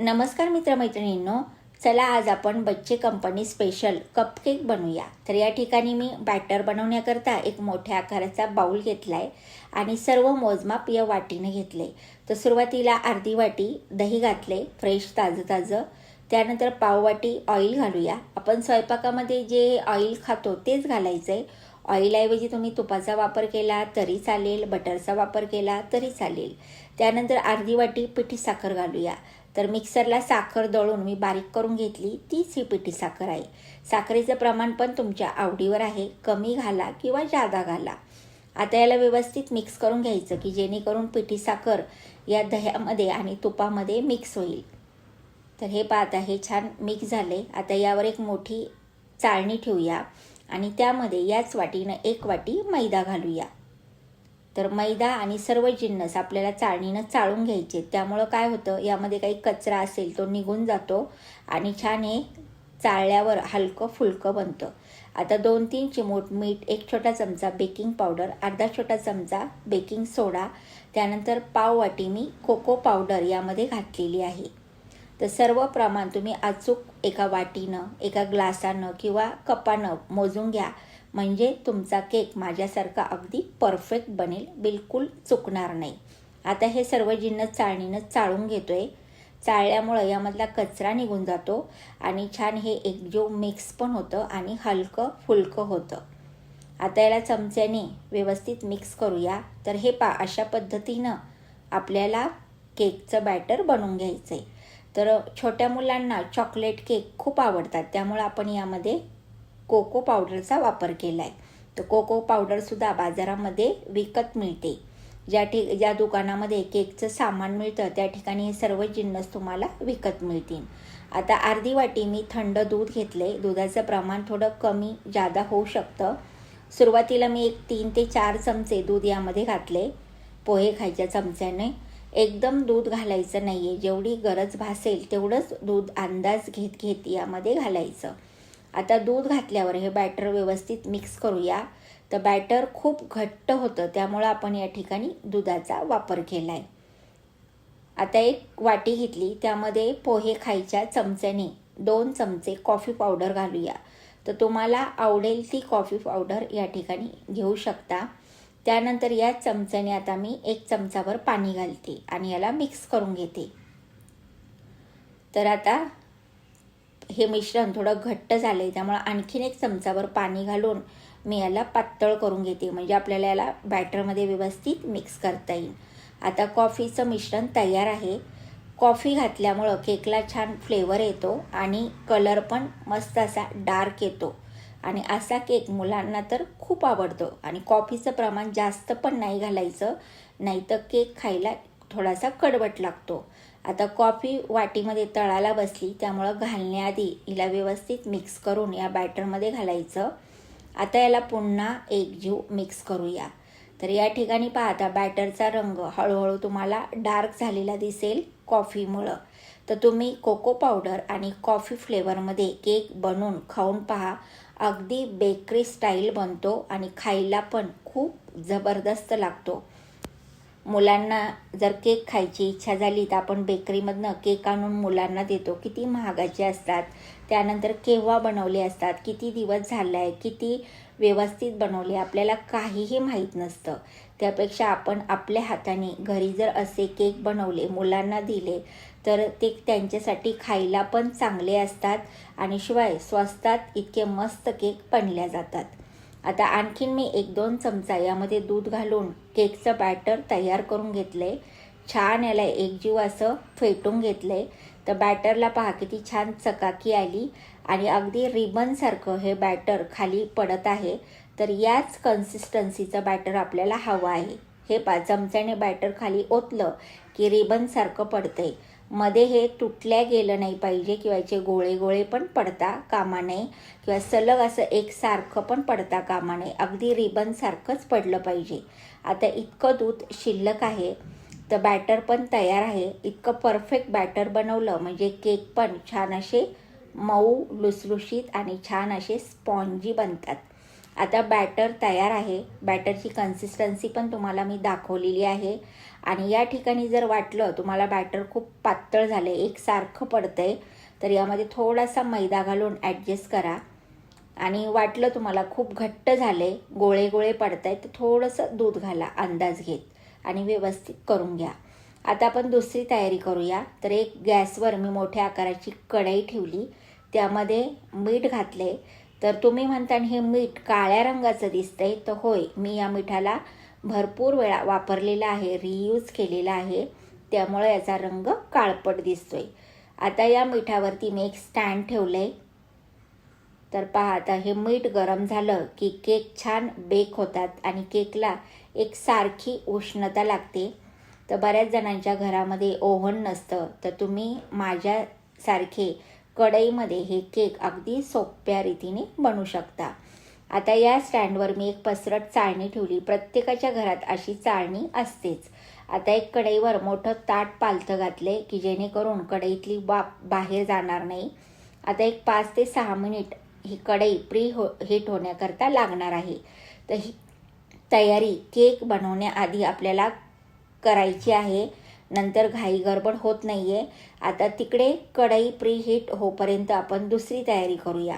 नमस्कार मित्रमैत्रिणींनो चला आज आपण बच्चे कंपनी स्पेशल कपकेक बनवूया. तर या ठिकाणी मी बॅटर बनवण्याकरता एक मोठ्या आकाराचा बाऊल घेतला आहे आणि सर्व मोजमाप या वाटीने घेतले. तर सुरुवातीला अर्धी वाटी दही घातले फ्रेश ताजं ताजं त्यानंतर पाववाटी ऑइल घालूया. आपण स्वयंपाकामध्ये जे ऑइल खातो तेच घालायचं आहे ऑइलऐवजी तुम्ही तुपाचा वापर केला तरी चालेल बटरचा वापर केला तरी चालेल. त्यानंतर अर्धी वाटी पिठी साखर घालूया. तर मिक्सरला साखर दळून मी बारीक करून घेतली तीच ही पिठी साखर आहे. साखरेचं प्रमाण पण तुमच्या आवडीवर आहे. कमी घाला किंवा जादा घाला. आता याला व्यवस्थित मिक्स करून घ्यायचं की जेणेकरून पिठी साखर या दह्यामध्ये आणि तुपामध्ये मिक्स होईल. तर हे पाहता हे छान मिक्स झाले आता यावर एक मोठी चाळणी ठेवूया आणि त्यामध्ये याच वाटीनं एक वाटी मैदा घालूया. तर मैदा आणि सर्व जिन्नस आपल्याला चाळणीनं चाळून घ्यायचे. त्यामुळं काय होतं यामध्ये काही कचरा असेल तो निघून जातो आणि छान हे चाळल्यावर हलकं फुलकं बनतं. आता दोन तीन चिमूट मीठ एक छोटा चमचा बेकिंग पावडर अर्धा छोटा चमचा बेकिंग सोडा त्यानंतर पाव वाटी मी कोको पावडर यामध्ये घातलेली आहे. तर सर्व प्रमाण तुम्ही अचूक एका वाटीनं एका ग्लासानं किंवा कपानं मोजून घ्या. म्हणजे तुमचा केक माझ्यासारखा अगदी परफेक्ट बनेल बिलकुल चुकणार नाही. आता हे सर्व जिन्नस चाळणीनं चाळून घेतोय. चाळल्यामुळं यामधला कचरा निघून जातो आणि छान हे एकजीव मिक्स पण होतं आणि हलकं फुलकं होतं. आता याला चमच्याने व्यवस्थित मिक्स करूया. तर हे पा अशा पद्धतीनं आपल्याला केकचं बॅटर बनवून घ्यायचं आहे तर छोट्या मुलांना चॉकलेट केक खूप आवडतात. त्यामुळं आपण यामध्ये कोको पावडरचा वापर केला आहे तर कोको पावडरसुद्धा बाजारामध्ये विकत मिळते. ज्या ठिक ज्या दुकानामध्ये केकचं सामान मिळतं त्या ठिकाणी हे सर्व जिन्नस तुम्हाला विकत मिळतील. आता अर्धी वाटी मी थंड दूध घेतले दुधाचं प्रमाण थोडं कमी जादा होऊ शकतं. सुरुवातीला मी एक तीन ते चार चमचे दूध यामध्ये घातले पोहे खायच्या चमच्याने. एकदम दूध घालायचं नाही आहे जेवढी गरज भासेल तेवढंच दूध अंदाज घेत घेत यामध्ये घालायचं. आता दूध घातल्यावर हे बॅटर व्यवस्थित मिक्स करूया. तर बॅटर खूप घट्ट होतं त्यामुळं आपण या ठिकाणी दुधाचा वापर केला आहे आता एक वाटी घेतली त्यामध्ये पोहे खायच्या चमच्याने दोन चमचे कॉफी पावडर घालूया. तर तुम्हाला आवडेल ती कॉफी पावडर या ठिकाणी घेऊ शकता. त्यानंतर या चमच्याने आता मी एक चमचाभर पाणी घालते आणि याला मिक्स करून घेते. तर आता हे मिश्रण थोडं घट्ट झालं आहे त्यामुळं आणखीन एक चमचावर पाणी घालून मी याला पातळ करून घेते. म्हणजे आपल्याला याला बॅटरमध्ये व्यवस्थित मिक्स करता येईल. आता कॉफीचं मिश्रण तयार आहे. कॉफी घातल्यामुळं केकला छान फ्लेवर येतो आणि कलर पण मस्त असा डार्क येतो. आणि असा केक मुलांना तर खूप आवडतो. आणि कॉफीचं प्रमाण जास्त पण नाही घालायचं नाही तर केक खायला थोडासा कडवट लागतो. आता कॉफी वाटीमध्ये तळाला बसली त्यामुळं घालण्याआधी हिला व्यवस्थित मिक्स करून या बॅटरमध्ये घालायचं. आता याला पुन्हा एक जीव मिक्स करूया. तर या ठिकाणी पाहता बॅटरचा रंग हळूहळू तुम्हाला डार्क झालेला दिसेल कॉफीमुळं. तर तुम्ही कोको पावडर आणि कॉफी फ्लेवरमध्ये केक बनवून खाऊन पहा. अगदी बेकरी स्टाईल बनतो आणि खायला पण खूप जबरदस्त लागतो. मुलांना जर केक खायची इच्छा झाली तर आपण बेकरीमधनं केक आणून मुलांना देतो. किती महागाचे असतात. त्यानंतर केव्हा बनवले असतात. किती दिवस झाला आहे किती व्यवस्थित बनवले. आपल्याला काहीही माहीत नसतं. त्यापेक्षा आपण आपल्या हाताने घरी जर असे केक बनवले मुलांना दिले तर ते त्यांच्यासाठी खायला पण चांगले असतात आणि शिवाय स्वस्तात इतके मस्त केक बनल्या जातात. आता आणखीन मी एक दोन चमचा यामध्ये दूध घालून केकचं बॅटर तयार करून घेतले. छान याला एकजीव असं फेटून घेतले. तर बॅटरला पहा किती छान चकाकी आली. आणि अगदी रिबनसारखं हे बॅटर खाली पडत आहे. तर याच कन्सिस्टन्सीचं बॅटर आपल्याला हवं आहे. हे पा चमच्याने बॅटर खाली ओतलं की रिबनसारखं पडतंय. मध्ये हे तुटल्या गेलं नाही पाहिजे किंवा याचे गोळे गोळे पण पडता कामा नये किंवा सलग असं एकसारखं पण पडता कामा नये. अगदी रिबनसारखंच पडलं पाहिजे. आता इतकं दूध शिल्लक आहे तर बॅटर पण तयार आहे. इतकं परफेक्ट बॅटर बनवलं म्हणजे केक पण छान असे मऊ लुसलुशीत आणि छान असे स्पॉन्जी बनतात. आता बॅटर तयार आहे. बॅटरची कन्सिस्टन्सी पण तुम्हाला मी दाखवलेली आहे. आणि या ठिकाणी जर वाटलं तुम्हाला बॅटर खूप पातळ झालं आहे एकसारखं आहे तर यामध्ये थोडासा मैदा घालून ॲडजस्ट करा. आणि वाटलं तुम्हाला खूप घट्ट झाले गोळे गोळे पडत आहेत तर थोडंसं दूध घाला अंदाज घेत आणि व्यवस्थित करून घ्या. आता आपण दुसरी तयारी करूया. तर एक गॅसवर मी मोठ्या आकाराची कढई ठेवली. त्यामध्ये मीठ घातले. तर तुम्ही म्हणता हे मीठ काळ्या रंगाचं दिसतंय. तर होय मी या मिठाला भरपूर वेळा वापरलेला आहे रियूज केलेला आहे. त्यामुळे याचा रंग काळपट दिसतोय. आता या मिठावरती मी एक स्टँड ठेवलं आहे तर पहा आता हे मीठ गरम झालं की केक छान बेक होतात आणि केकला एक सारखी उष्णता लागते. तर बऱ्याच जणांच्या घरामध्ये ओव्हन नसतं. तर तुम्ही माझ्यासारखे कढईमध्ये हे केक अगदी सोप्या रीतीने बनवू शकता. आता या स्टँडवर मी एक पसरट चाळणी ठेवली. प्रत्येकाच्या घरात अशी चाळणी असतेच. आता एक कढईवर मोठं ताट पालथं घातले की जेणेकरून कढईतली वाफ बाहेर जाणार नाही. आता एक पाच ते सहा मिनिट ही कढई प्री हो हिट होण्याकरता लागणार आहे. तर ही तयारी केक बनवण्याआधी आपल्याला करायची आहे. नंतर घाई गडबड होत नाही आहे आता तिकडे कढई प्री हिट होपर्यंत आपण दुसरी तयारी करूया.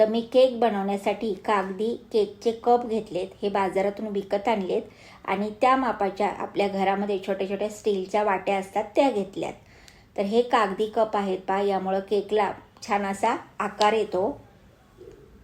तर मी केक बनवण्यासाठी कागदी केकचे कप घेतलेत हे बाजारातून विकत आणलेत आणि त्या मापाच्या आपल्या घरामध्ये छोट्या छोट्या स्टीलच्या वाट्या असतात त्या घेतल्यात. तर हे कागदी कप आहेत पा यामुळं केकला छान असा आकार येतो.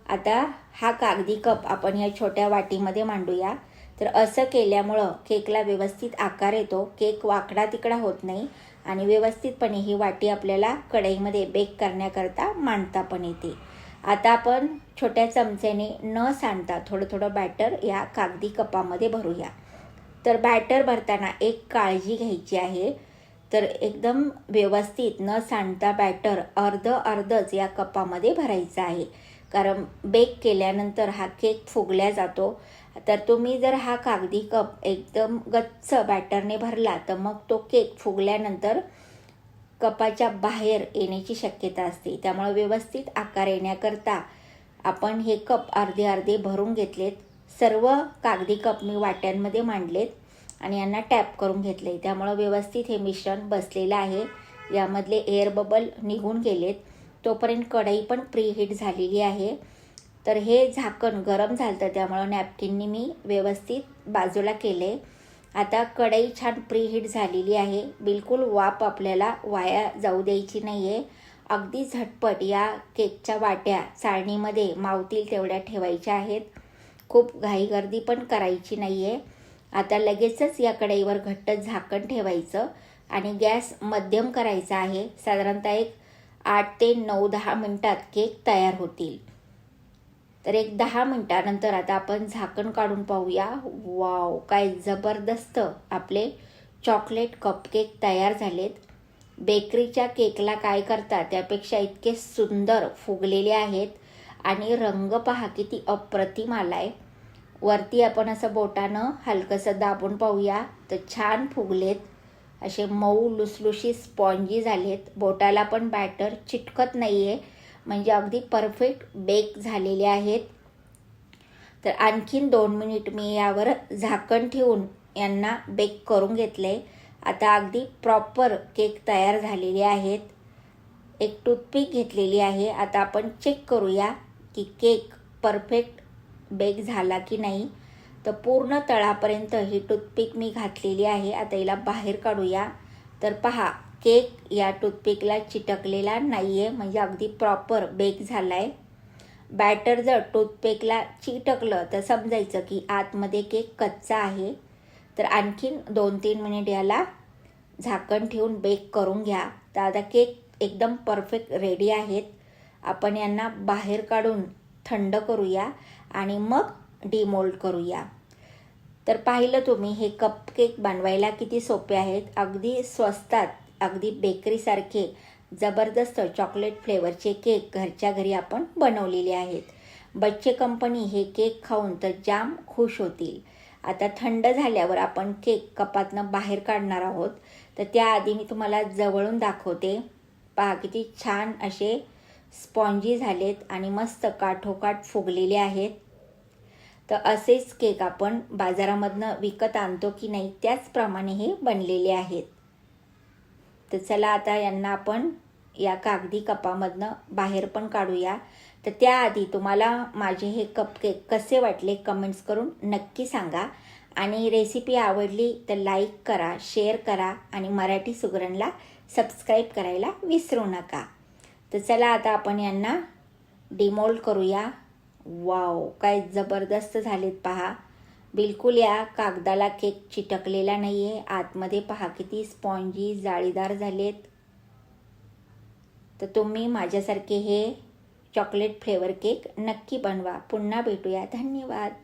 आता हा कागदी कप आपण या छोट्या वाटीमध्ये मांडूया. तर असं केल्यामुळं केकला व्यवस्थित आकार येतो. केक वाकडा तिकडा होत नाही आणि व्यवस्थितपणे ही वाटी आपल्याला कढईमध्ये बेक करण्याकरता मांडता पण येते. आता आपण छोट्या चमच्याने न सांडता थोडं थोडं बॅटर या कागदी कपामध्ये भरूया. तर बॅटर भरताना एक काळजी घ्यायची आहे. तर एकदम व्यवस्थित न सांडता बॅटर अर्ध अर्धच या कपामध्ये भरायचं आहे. कारण बेक केल्यानंतर हा केक फुगल्या जातो. तर तुम्ही जर हा कागदी कप एकदम गच्च बॅटरने भरला तर मग तो केक फुगल्यानंतर कपाच्या बाहेर येण्याची शक्यता असते. त्यामुळे व्यवस्थित आकार येण्याकरता आपण हे कप अर्धे अर्धे भरून घेतलेत. सर्व कागदी कप मी वाट्यांमध्ये मांडलेत आणि यांना टॅप करून घेतले त्यामुळं व्यवस्थित हे मिश्रण बसलेलं आहे. यामधले एअर बबल निघून गेलेत. तोपर्यंत कढई पण प्रीहीट झालेली आहे. तर हे झाकण गरम झालं तर त्यामुळं नॅपकिननी मी व्यवस्थित बाजूला केले आता कढई छान प्रीहीट झालेली आहे. बिलकुल वाफ आपल्याला वाया जाऊ द्यायची नाही आहे अगदी झटपट या केकच्या वाट्या चाळणीमध्ये मावतील तेवढ्या ठेवायच्या आहेत. खूप घाईगर्दी पण करायची नाही आहे आता लगेचच या कढईवर घट्ट झाकण ठेवायचं आणि गॅस मध्यम करायचा आहे. साधारणतः एक आठ ते नऊ दहा मिनटात केक तयार होतील. तर एक दहा मिनटानंतर आता आपण झाकण काढून पाहूया. वाव काय जबरदस्त आपले चॉकलेट कपकेक तयार झालेत. बेकरीच्या केकला काय करता त्यापेक्षा इतके सुंदर फुगलेले आहेत आणि रंग पहा किती अप्रतिम आलाय. वरती आपण असं बोटानं हलकंसं दाबून पाहूया. तर छान फुगलेत. असे मऊ लुसलुशी स्पॉन्जी झालेत. बोटाला पण बॅटर चिटकत नाही आहे म्हणजे अगदी परफेक्ट बेक झालेले आहेत. तर आणखीन दोन मिनिट मी यावर झाकण ठेवून यांना बेक करून घेतले. आता अगदी प्रॉपर केक तयार झालेले आहेत. एक टूथपिक घेतलेली आहे. आता आपण चेक करूया की केक परफेक्ट बेक झाला की नाही. तर पूर्ण तळापर्यंत ही टूथपिक मी घातलेली आहे. आता हिला बाहेर काढूया. तर पहा केक या टूथपिकला चिटकलेला नाही आहे म्हणजे अगदी प्रॉपर बेक झाला आहे बॅटर जर टूथपिकला चिटकलं तर समजायचं की आतमध्ये केक कच्चा आहे. तर आणखीन दोन तीन मिनिट याला झाकण ठेवून बेक करून घ्या. तर आता केक एकदम परफेक्ट रेडी आहेत. आपण यांना बाहेर काढून थंड करूया आणि मग डिमोल्ड करूया. तर पाहिलं तुम्ही हे कपकेक बनवायला किती सोपे आहेत. अगदी स्वस्तात अगदी बेकरीसारखे जबरदस्त चॉकलेट फ्लेवरचे केक घरच्या घरी आपण बनवलेले आहेत. बच्चे कंपनी हे केक खाऊन तर जाम खुश होतील. आता थंड झाल्यावर आपण केक कपातनं बाहेर काढणार आहोत. तर त्याआधी मी तुम्हाला जवळून दाखवते. पहा किती छान असे स्पॉन्जी झालेत आणि मस्त काठोकाठ फुगलेले आहेत. तर असेच केक आपण बाजारामधनं विकत आणतो की नाही त्याचप्रमाणे हे बनलेले आहेत. तर चला आता यांना आपण या कागदी कपामधनं बाहेर पण काढूया. तर त्याआधी तुम्हाला माझे हे कपकेक कसे वाटले कमेंट्स करून नक्की सांगा. आणि रेसिपी आवडली तर लाईक करा शेअर करा आणि मराठी सुगरणला सबस्क्राईब करायला विसरू नका. तर चला आता आपण यांना डिमोल्ड करूया. वाव काय जबरदस्त झालेत पहा. बिलकुल या कागदाला केक चिटकलेला नाही आहे आतमध्ये पहा किती स्पॉन्जी जाळीदार झालेत. तर तुम्ही माझ्यासारखे हे चॉकलेट फ्लेवर केक नक्की बनवा. पुन्हा भेटूया. धन्यवाद.